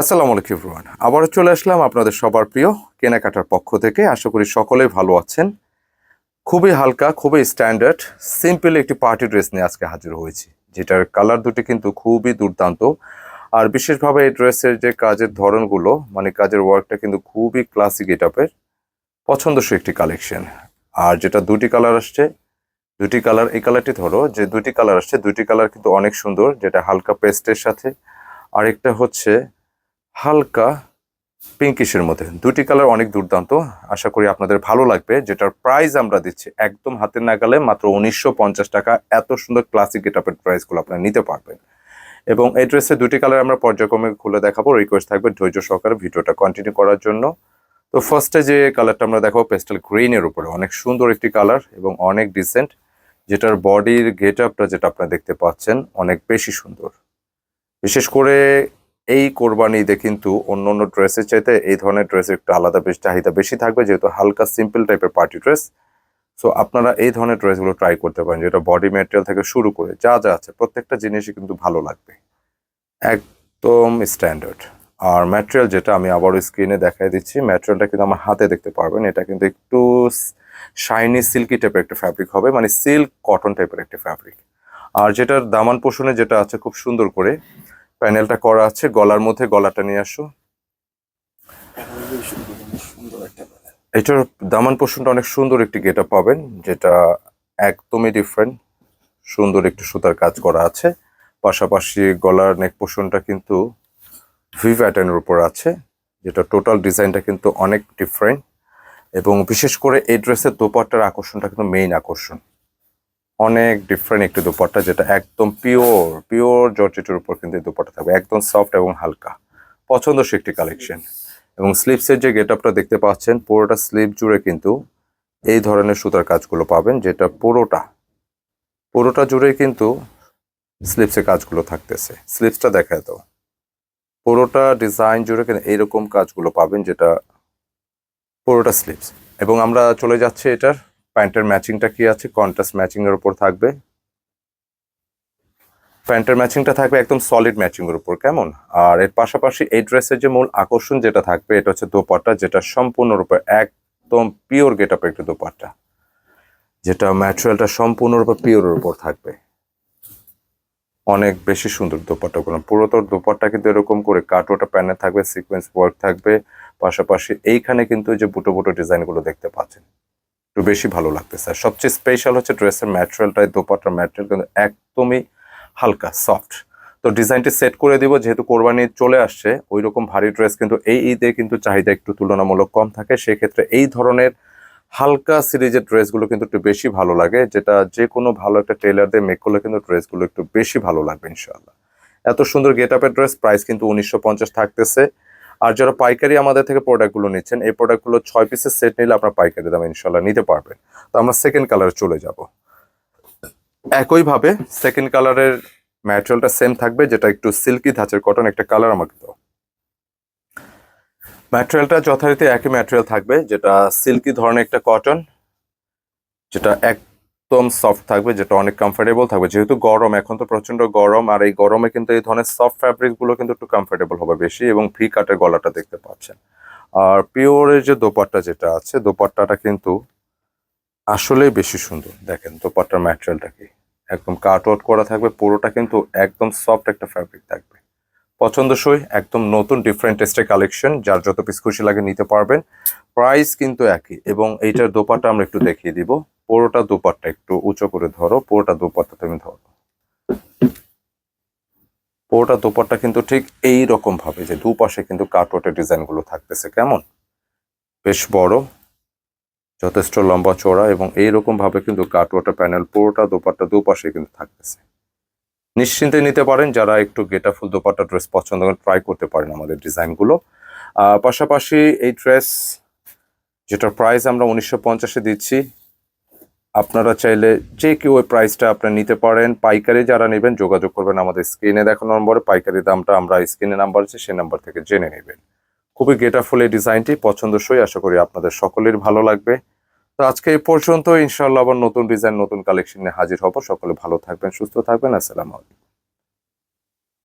আসসালামু আলাইকুম এভরিওয়ান আবারও চলে আসলাম আপনাদের সবার প্রিয় কেনাকাটার পক্ষ থেকে। আশা করি সকলেই ভালো আছেন। খুবই হালকা, খুবই স্ট্যান্ডার্ড সিম্পল একটি পার্টি ড্রেস নিয়ে আজকে হাজির হয়েছি, যেটার কালার দুটি কিন্তু খুবই দুর্দান্ত। আর বিশেষভাবে এই ড্রেসের যে কাজের ধরনগুলো মানে কাজের ওয়ার্কটা কিন্তু খুবই ক্লাসিক এটাপের, পছন্দসই একটি কালেকশন আর যেটা দুটি কালার আসছে, দুটি কালার এই কালারটি ধরো, যে দুটি কালার আসছে, দুটি কালার কিন্তু অনেক সুন্দর, যেটা হালকা পেস্টের সাথে। আরেকটা হচ্ছে হালকা পিঙ্কিশের মধ্যে। দুটি কালার অনেক দুর্দান্ত। আশা করি আপনাদের ভালো লাগবে। যেটার প্রাইস আমরা দিচ্ছি একদম হাতের নাগালে মাত্র উনিশশো পঞ্চাশ টাকা। এত সুন্দর ক্লাসিক গেটআপের প্রাইসগুলো আপনারা নিতে পারবেন। এবং এই ড্রেসে দুটি কালার আমরা পর্যায়ক্রমে খুলে দেখাবো। রিকোয়েস্ট থাকবে ধৈর্য সহকারে ভিডিওটা কন্টিনিউ করার জন্য। তো ফার্স্টে যে কালারটা আমরা দেখাবো পেস্টাল গ্রিনের উপরে। অনেক সুন্দর একটি কালার এবং অনেক ডিসেন্ট যেটার বডির গেট আপটা যেটা আপনারা দেখতে পাচ্ছেন, অনেক বেশি সুন্দর। বিশেষ করে এই কোরবানি ঈদে কিন্তু অন্য অন্য ড্রেসের চাইতে এই ধরনের ড্রেসের একটু আলাদা বেশ চাহিদা বেশি থাকবে, যেহেতু হালকা সিম্পল টাইপের পার্টি ড্রেস সো আপনারা এই ধরনের ড্রেসগুলো ট্রাই করতে পারেন, যেটা বডি ম্যাটেরিয়াল থেকে শুরু করে যা যা আছে, প্রত্যেকটা জিনিসই কিন্তু ভালো লাগবে। একদম স্ট্যান্ডার্ড আর ম্যাটেরিয়াল যেটা আমি আবারও স্ক্রিনে দেখাই দিচ্ছি ম্যাটেরিয়ালটা কিন্তু আমার হাতে দেখতে পারবেন। এটা কিন্তু একটু শাইনি সিল্কি টাইপের একটা ফ্যাব্রিক হবে মানে সিল্ক কটন টাইপের একটা ফ্যাব্রিক আর যেটার দামান পোষণে যেটা আছে খুব সুন্দর করে প্যানেলটা করা আছে, গলার মধ্যে গলাটা নিয়ে আসো। এটার দামান পোষণটা অনেক সুন্দর একটি গেটা পাবেন, যেটা একদমই ডিফারেন্ট সুন্দর একটি সুতার কাজ করা আছে। পাশাপাশি গলার নেক পোষণটা কিন্তু ভি প্যাটার্নের উপর আছে, যেটা টোটাল ডিজাইনটা কিন্তু অনেক ডিফারেন্ট এবং বিশেষ করে এই ড্রেসের দোপাট্টার আকর্ষণটা কিন্তু মেইন আকর্ষণ। অনেক ডিফারেন্ট একটি দোপাট্টা যেটা একদম পিওর পিওর জর্জেটের উপর কিন্তু এই দোপাট্টা থাকবে। একদম সফট এবং হালকা। পছন্দসই একটি কালেকশন এবং স্লিপসের যে গেট আপটা দেখতে পাচ্ছেন, পুরোটা স্লিপ জুড়ে কিন্তু এই ধরনের সুতার কাজগুলো পাবেন, যেটা পুরোটা পুরোটা জুড়ে কিন্তু স্লিপসের কাজগুলো থাকতেছে। স্লিপসটা দেখায় তো পুরোটা ডিজাইন জুড়ে কিন্তু এইরকম কাজগুলো পাবেন, যেটা পুরোটা স্লিপস এবং আমরা চলে যাচ্ছি এটার প্যান্টের ম্যাচিংটা কি আছে? কন্ট্রাস্ট ম্যাচিং এর উপর থাকবে। প্যান্টের ম্যাচিংটা থাকবে একদম সলিড ম্যাচিং এর উপর, কেমন? আর এর পাশাপাশি এই ড্রেসের যে মূল আকর্ষণ যেটা থাকবে, এটা হচ্ছে দোপাট্টা, যেটা সম্পূর্ণরূপে একদম পিওর গেট আপ একটা দোপাট্টা, যেটা ম্যাটেরিয়ালটা সম্পূর্ণরূপে পিওরের উপর থাকবে। অনেক বেশি সুন্দর দোপাট্টা দোপাট্টাগুলো পুরোতর দোপাট্টা কিন্তু এরকম করে কাটোটা প্যানেল থাকবে সিকোয়েন্স ওয়ার্ক থাকবে। পাশাপাশি এইখানে কিন্তু যে বুটো বুটো ডিজাইনগুলো দেখতে পাচ্ছেন। একটু বেশি ভালো লাগতেছে। আর সবচেয়ে স্পেশাল হচ্ছে ড্রেসের ম্যাটেরিয়ালটাই দোপাট্টার ম্যাটেরিয়াল কিন্তু একদমই হালকা সফট তো ডিজাইনটি সেট করে দিব, যেহেতু কোরবানি চলে আসছে ওই রকম ভারী ড্রেস কিন্তু এই ঈদে কিন্তু চাহিদা একটু তুলনামূলক কম থাকে। সেক্ষেত্রে এই ধরনের হালকা সিরিজের ড্রেসগুলো কিন্তু একটু বেশি ভালো লাগে, যেটা যে কোনো ভালো একটা টেলার দিয়ে মেক করলে কিন্তু ড্রেসগুলো একটু বেশি ভালো লাগবে ইনশাল্লাহ এত সুন্দর গেট আপের ড্রেস প্রাইস কিন্তু উনিশশো পঞ্চাশ থাকতেছে। আর যারা পাইকারি আমাদের থেকে প্রোডাক্টগুলো নিচ্ছেন, এই প্রোডাক্টগুলো ছয় পিসের সেট নিলে আপনার পাইকারি দামে ইনশাল্লাহ নিতে পারবেন। তো আমরা সেকেন্ড কালারে চলে যাব। একইভাবে সেকেন্ড কালারের ম্যাটেরিয়ালটা সেম থাকবে, যেটা একটু সিল্কি ধাঁচের কটন একটা কালার আমাকে দাও। ম্যাটেরিয়ালটা যথারীতি একই ম্যাটেরিয়াল থাকবে, যেটা সিল্কি ধরনের একটা কটন যেটা একদম সফট থাকবে, যেটা অনেক কমফোর্টেবল থাকবে। যেহেতু গরম, এখন তো প্রচণ্ড গরম, আর এই গরমে কিন্তু এই ধরনের সফট ফ্যাব্রিকগুলো কিন্তু একটু কমফোর্টেবল হবে বেশি এবং ভি কাটের গলাটা দেখতে পাচ্ছেন। আর পিওরের যে দোপাট্টা যেটা আছে, দোপাট্টাটা কিন্তু আসলেই বেশি সুন্দর। দেখেন দোপাট্টার ম্যাটেরিয়ালটা কি। একদম কাট আউট করা থাকবে, পুরোটা কিন্তু একদম সফট একটা ফ্যাব্রিক থাকবে। পছন্দসই, একদম নতুন ডিফারেন্ট টেস্টের কালেকশন যার যত পিস খুশি লাগে নিতে পারবেন। প্রাইস কিন্তু একই এবং এইটার দোপাট্টা আমরা একটু দেখিয়ে দিব। পুরোটা দোপাট্টা একটু উঁচু করে ধরো, পুরোটা দোপাট্টা তুমি ধরো পুরোটা দোপাট্টা কিন্তু ঠিক এই রকম ভাবে যে দুপাশে কিন্তু কাটওয়াটের ডিজাইনগুলো থাকতেছে, কেমন? বেশ বড়, যথেষ্ট লম্বা চড়া এবং এইরকম ভাবে কিন্তু কাটওয়াটার প্যানেল পুরোটা দোপাট্টা দুপাশে কিন্তু থাকতেছে। নিশ্চিন্তে নিতে পারেন যারা একটু গেটা ফুল দোপাট্টা ড্রেস পছন্দ করেন ট্রাই করতে পারেন আমাদের ডিজাইনগুলো পাশাপাশি এই ড্রেস যেটার প্রাইস আমরা উনিশশো পঞ্চাশে দিচ্ছি, আপনারা চাইলে যে কেউ ওই প্রাইসটা আপনারা নিতে পারেন, পাইকারি যারা নেবেন যোগাযোগ করবেন আমাদের স্ক্রিনে দেখানো নম্বরে, পাইকারি দামটা আমরা স্ক্রিনে নাম্বার আছে সেই নাম্বার থেকে জেনে নেবেন। খুবই গেটাফুল এই ডিজাইনটি পছন্দসই, আশা করি আপনাদের সকলের ভালো লাগবে। তো আজকে এই পর্যন্ত ইনশাল্লাহ আবার নতুন ডিজাইন নতুন কালেকশন নিয়ে হাজির হব। সকলে ভালো থাকবেন, সুস্থ থাকবেন। আসসালামু আলাইকুম।